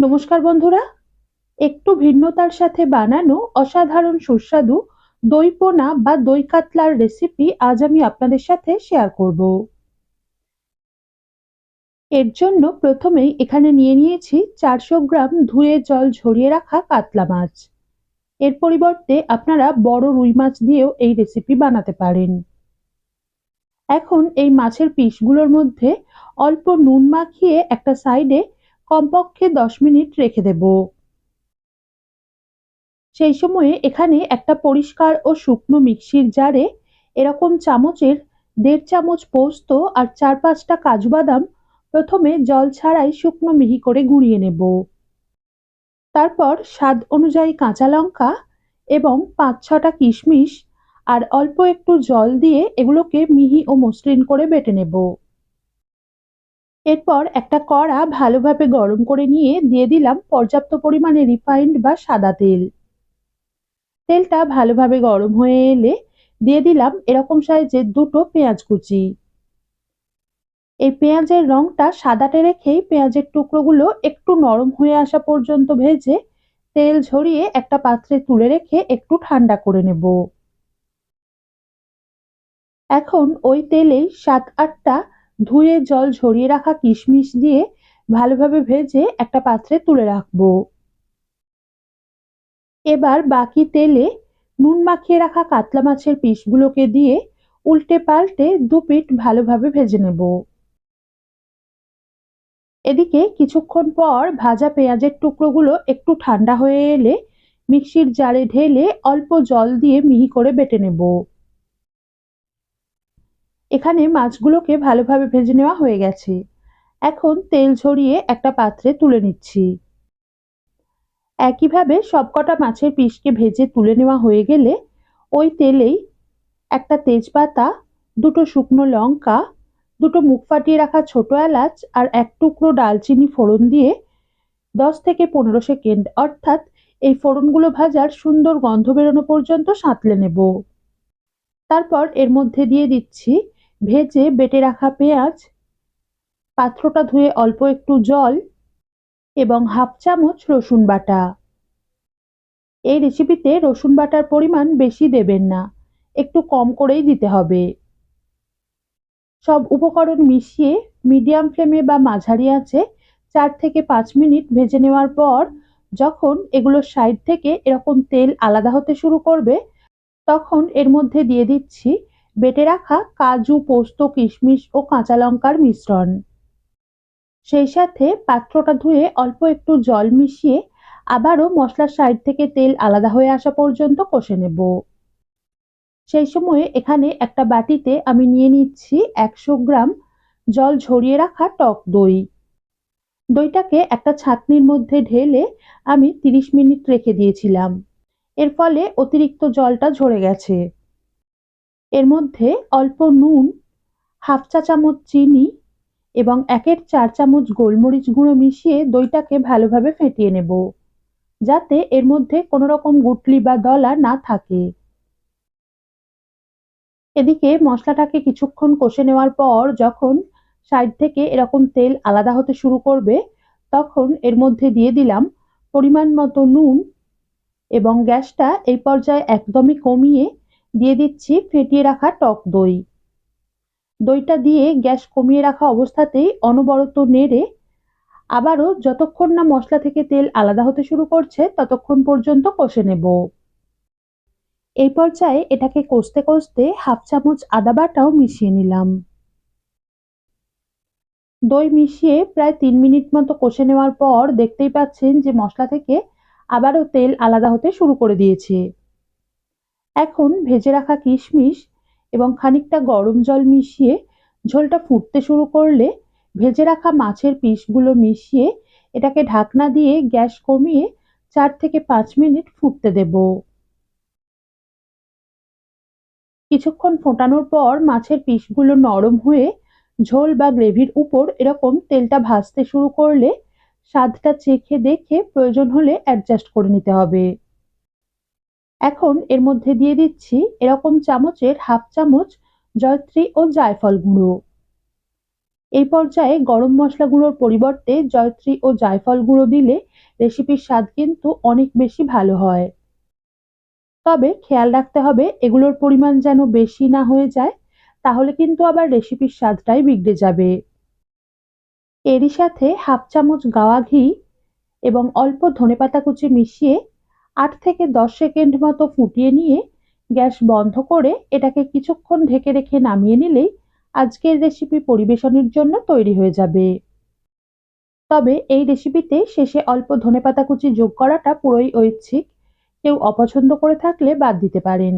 নমস্কার বন্ধুরা। একটু ভিন্নতার সাথে বানানো অসাধারণ সুস্বাদু দই পোনা বা দই কাতলার রেসিপি আজ আমি আপনাদের সাথে শেয়ার করব। এর জন্য প্রথমেই এখানে নিয়ে নিয়েছি চারশো গ্রাম ধুয়ে জল ঝরিয়ে রাখা কাতলা মাছ। এর পরিবর্তে আপনারা বড় রুই মাছ দিয়েও এই রেসিপি বানাতে পারেন। এখন এই মাছের পিসগুলোর মধ্যে অল্প নুন মাখিয়ে একটা সাইডে কমপক্ষে দশ মিনিট রেখে দেব। সেই সময়ে এখানে একটা পরিষ্কার ও শুকনো মিক্সির জারে এরকম চামচের দেড় চামচ পোস্ত আর চার পাঁচটা কাজু বাদাম প্রথমে জল ছাড়াই শুকনো মিহি করে গুঁড়িয়ে নেব। তারপর স্বাদ অনুযায়ী কাঁচা লঙ্কা এবং পাঁচ ছটা কিশমিশ আর অল্প একটু জল দিয়ে এগুলোকে মিহি ও মসৃণ করে বেটে নেব। এরপর একটা কড়া ভালোভাবে গরম করে নিয়ে দিয়ে দিলাম পর্যাপ্ত পরিমাণে রিফাইন্ড বা সাদা তেল। তেলটা ভালোভাবে গরম হয়ে এলে দিয়ে দিলাম এরকম সাইজের দুটো পেঁয়াজ কুচি। এই পেঁয়াজের রংটা সাদাটে রেখেই পেঁয়াজের টুকরোগুলো একটু নরম হয়ে আসা পর্যন্ত ভেজে তেল ঝরিয়ে একটা পাত্রে তুলে রেখে একটু ঠান্ডা করে নেব। এখন ওই তেলেই সাত আটটা ধুয়ে জল ঝরিয়ে রাখা কিশমিশ দিয়ে ভালোভাবে ভেজে একটা পাত্রে তুলে রাখব। এবার বাকি তেলে নুন মাখিয়ে রাখা কাতলা মাছের পিসগুলোকে দিয়ে উল্টে পাল্টে দু পিঠ ভালোভাবে ভেজে নেব। এদিকে কিছুক্ষণ পর ভাজা পেঁয়াজের টুকরোগুলো একটু ঠান্ডা হয়ে এলে মিক্সির জারে ঢেলে অল্প জল দিয়ে মিহি করে বেটে নেব। এখানে মাছগুলোকে ভালোভাবে ভেজে নেওয়া হয়ে গেছে। এখন তেল ঝরিয়ে একটা পাত্রে তুলে নিচ্ছি। একইভাবে সবকটা মাছের পিসকে ভেজে তুলে নেওয়া হয়ে গেলে ওই তেলেই একটা তেজপাতা, দুটো শুকনো লঙ্কা, দুটো মুখ ফাটিয়ে রাখা ছোট এলাচ আর এক টুকরো ডালচিনি ফোড়ন দিয়ে দশ থেকে পনেরো সেকেন্ড, অর্থাৎ এই ফোড়নগুলো ভাজার সুন্দর গন্ধ বেরোনো পর্যন্ত সাঁতলে নেব। তারপর এর মধ্যে দিয়ে দিচ্ছি ভেজে বেটে রাখা পেঁয়াজ, পাত্রটা ধুয়ে অল্প একটু জল এবং হাফ চামচ রসুন বাটা। এই রেসিপিতে রসুন বাটার পরিমাণ বেশি দেবেন না, একটু কম করেই দিতে হবে। সব উপকরণ মিশিয়ে মিডিয়াম ফ্লেমে বা মাঝারি আছে চার থেকে পাঁচ মিনিট ভেজে নেওয়ার পর যখন এগুলো সাইড থেকে এরকম তেল আলাদা হতে শুরু করবে, তখন এর মধ্যে দিয়ে দিচ্ছি বেটে রাখা কাজু, পোস্ত, কিশমিশ ও কাঁচা লঙ্কার মিশ্রণ। সেই সাথে পাত্রটা ধুয়ে অল্প একটু জল মিশিয়ে আবারও মশলার সাইড থেকে তেল আলাদা হয়ে আসা পর্যন্ত কষে নেব। সেই সময়ে এখানে একটা বাটিতে আমি নিয়ে নিচ্ছি একশো গ্রাম জল ঝরিয়ে রাখা টক দই। দইটাকে একটা ছাঁকনির মধ্যে ঢেলে আমি তিরিশ মিনিট রেখে দিয়েছিলাম। এর ফলে অতিরিক্ত জলটা ঝরে গেছে। এর মধ্যে অল্প নুন, হাফ চা চামচ চিনি এবং একের চার চামচ গোলমরিচ গুঁড়ো মিশিয়ে দইটাকে ভালোভাবে ফেটিয়ে নেব, যাতে এর মধ্যে কোনো রকম গুটলি বা দলা না থাকে। এদিকে মশলাটাকে কিছুক্ষণ কষে নেওয়ার পর যখন সাইড থেকে এরকম তেল আলাদা হতে শুরু করবে, তখন এর মধ্যে দিয়ে দিলাম পরিমাণ মতো নুন এবং গ্যাসটা এই পর্যায়ে একদমই কমিয়ে দিয়ে দিচ্ছি ফেটিয়ে রাখা টক দই। দইটা দিয়ে গ্যাস কমিয়ে রাখা অবস্থাতেই অনবরত নেড়ে আবারও যতক্ষণ না মশলা থেকে তেল আলাদা হতে শুরু করছে, ততক্ষণ পর্যন্ত কষে নেব। এই পর্যায়ে এটাকে কষতে কষতে হাফ চামচ আদা বাটাও মিশিয়ে নিলাম। দই মিশিয়ে প্রায় তিন মিনিট মতো কষে নেওয়ার পর দেখতেই পাচ্ছেন যে মশলা থেকে আবারও তেল আলাদা হতে শুরু করে দিয়েছে। এখন ভেজে রাখা কিশমিশ এবং খানিকটা গরম জল মিশিয়ে ঝোলটা ফুটতে শুরু করলে ভেজে রাখা মাছের পিসগুলো মিশিয়ে এটাকে ঢাকনা দিয়ে গ্যাস কমিয়ে চার থেকে পাঁচ মিনিট ফুটতে দেব। কিছুক্ষণ ফোটানোর পর মাছের পিসগুলো নরম হয়ে ঝোল বা গ্রেভির উপর এরকম তেলটা ভাজতে শুরু করলে স্বাদটা চেখে দেখে প্রয়োজন হলে অ্যাডজাস্ট করে নিতে হবে। এখন এর মধ্যে দিয়ে দিচ্ছি এরকম চামচের হাফ চামচ জয়ত্রী ও জায়ফল গুঁড়ো। এই পর্যায়ে গরম মশলা গুঁড়োর পরিবর্তে জয়ত্রী ও জায়ফল গুঁড়ো দিলে রেসিপির স্বাদ কিন্তু অনেক বেশি ভালো হয়। তবে খেয়াল রাখতে হবে এগুলোর পরিমাণ যেন বেশি না হয়ে যায়, তাহলে কিন্তু আবার রেসিপির স্বাদটাই বিগড়ে যাবে। এরই সাথে হাফ চামচ গাওয়া ঘি এবং অল্প ধনেপাতা কুচি মিশিয়ে আট থেকে দশ সেকেন্ড মতো ফুটিয়ে নিয়ে গ্যাস বন্ধ করে এটাকে কিছুক্ষণ ঢেকে রেখে নামিয়ে নিলেই আজকের রেসিপি পরিবেশনের জন্য তৈরি হয়ে যাবে। তবে এই রেসিপিতে শেষে অল্প ধনেপাতা কুচি যোগ করাটা পুরোই ঐচ্ছিক। কেউ অপছন্দ করে থাকলে বাদ দিতে পারেন।